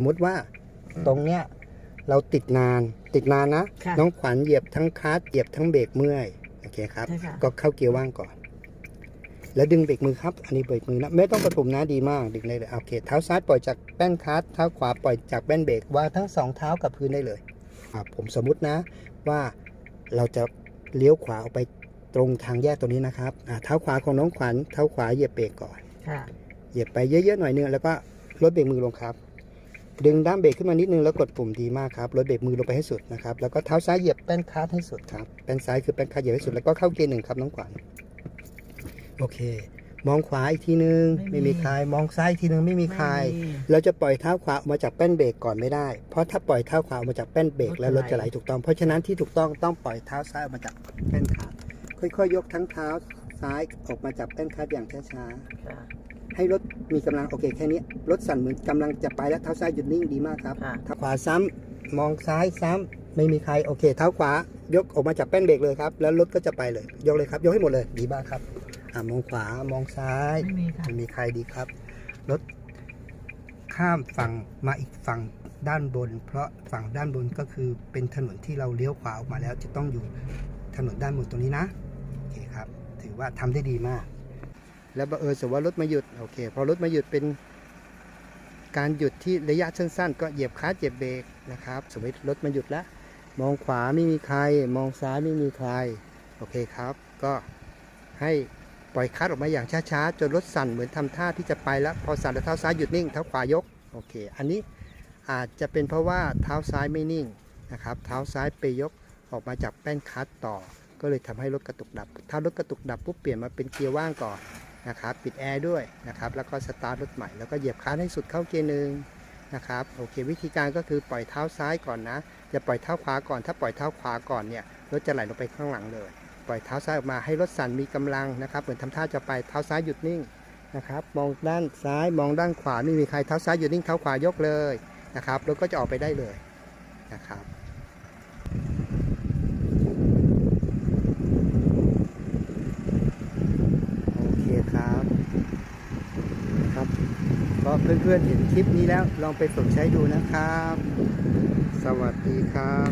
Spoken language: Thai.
สมมติว่าตรงเนี้ยเราติดนานติดนานนะ ค่ะน้องขวัญเหยียบทั้งคลัตช์เหยียบทั้งเบรกเมื่อยโอเคครับ ใช่ค่ะ ก็เข้าเกียร์ว่างก่อน แล้วดึงเบรกมือครับ อันนี้เบรกมือนะไม่ต้องประถมนะดีมากดึงเลยเลยโอเคเท้าซ้ายปล่อยจากแป้นคลัตช์เท้าขวาปล่อยจากแป้นเบรกวางทั้งสองเท้ากับพื้นได้เลยอะผมสมมุตินะ ว่าเราจะเลี้ยวขวาออกไปตรงทางแยกตัวนี้นะครับอะเท้าขวาของน้องขวัญเท้าขวาเหยียบเบรกก่อน ค่ะ เหยียบไปเยอะๆหน่อยนึงแล้วก็ลดเบรกมือลงครับ ดึงด้ามเบรกขึ้นมานิดนึงแล้วกดปุ่มดีมากครับลดเบรกมือลงไปให้สุดนะครับแล้วก็เท้าซ้ายเหยียบแป้นคลัตช์ให้สุดครับแป้นซ้ายคือแป้นคลัตช์เหยียบให้สุดแล้วก็เข้าเกียร์หนึ่งครับน้องขวัญโอเค มองขวาอีกทีนึงไม่ไม่มีมีใครมองซ้ายอีกทีนึงไม่มีใครไม่มีเราจะปล่อยเท้าขวาออกมาจากแป้นเบรกก่อนไม่ได้ เพราะถ้าปล่อยเท้าขวาออกมาจากแป้นเบรกแล้วรรถถจะจะไหไหลลถูกต้องเพราะฉะนั้นที่ถูกต้องต้องปล่อยเท้าซ้ายออกมาจากแป้นคลัตช์ค่อยๆยกทั้งเท้าซ้ายออกมาจากแป้นคลัตช์อย่างช้าๆค่ะ ให้รถมีกำลังโอเคแค่นี้รถสั่นเหมือนกำลังจะไปแล้วเท้าซ้ายหยุดนิ่งดีมากครับค่ะเท้าขวาซ้ำมองซ้ายซ้ำไม่มีใครโอเค เท้าขวายกออกมาจากแป้นเบรกเลยครับ แล้วรถก็จะไปเลย ยกเลยครับยกให้หมดเลยดีมากครับอ่ามองขวามองซ้ายไม่มีค่ะไม่มีใครดีครับรถข้ามฝั่งมาอีกฝั่งด้านบน เพราะฝั่งด้านบนก็คือเป็นถนนที่เราเลี้ยวขวาออกมาแล้วจะต้องอยู่ถนนด้านบนตรงนี้นะโอเคครับ ถือว่าทำได้ดีมาก แล้วบังเออสมมติว่ารถมาหยุดโอเคพอรถมาหยุดเป็นการหยุดที่ระยะสั้นๆ ก็เหยียบคลัตช์เหยียบเบรกนะครับ สมมติรถมาหยุดแล้ว มองขวาไม่มีใคร มองซ้ายไม่มีใคร โอเคครับ ก็ให้ปล่อยคลัตช์ออกมาอย่างช้าๆ จนรถสั่นเหมือนทำท่าที่จะไปแล้ว พอสั่นแล้วเท้าซ้ายหยุดนิ่ง เท้าขวายก โอเค อันนี้อาจจะเป็นเพราะว่าเท้าซ้ายไม่นิ่งนะครับ เท้าซ้ายไปยกออกมาจากแป้นคลัตช์ต่อ ก็เลยทำให้รถกระตุกดับ ถ้ารถกระตุกดับปุ๊บเปลี่ยนมาเป็นเกียร์ว่างก่อน นะครับปิดแอร์ด้วยนะครับแล้วก็สตาร์ทรถใหม่แล้วก็เหยียบคลัตช์ให้สุดเข้าเกียร์หนึ่งนะครับโอเค วิธีการก็คือปล่อยเท้าซ้ายก่อนนะอย่าปล่อยเท้าขวาก่อนถ้าปล่อยเท้าขวาก่อนเนี่ยรถจะไหลลงไปข้างหลังเลย ปล่อยเท้าซ้ายออกมาให้รถสั่นมีกำลังนะครับเหมือนทำท่าจะไปเท้าซ้ายหยุดนิ่งนะครับมองด้านซ้ายมองด้านขวาไม่มีใครเท้าซ้ายหยุดนิ่งเท้าขวายกเลยนะครับรถก็จะออกไปได้เลยนะครับ โอเคครับ ครับ ก็ เพื่อนๆเห็นคลิปนี้แล้วลองไปฝึกใช้ดูนะครับ สวัสดีครับ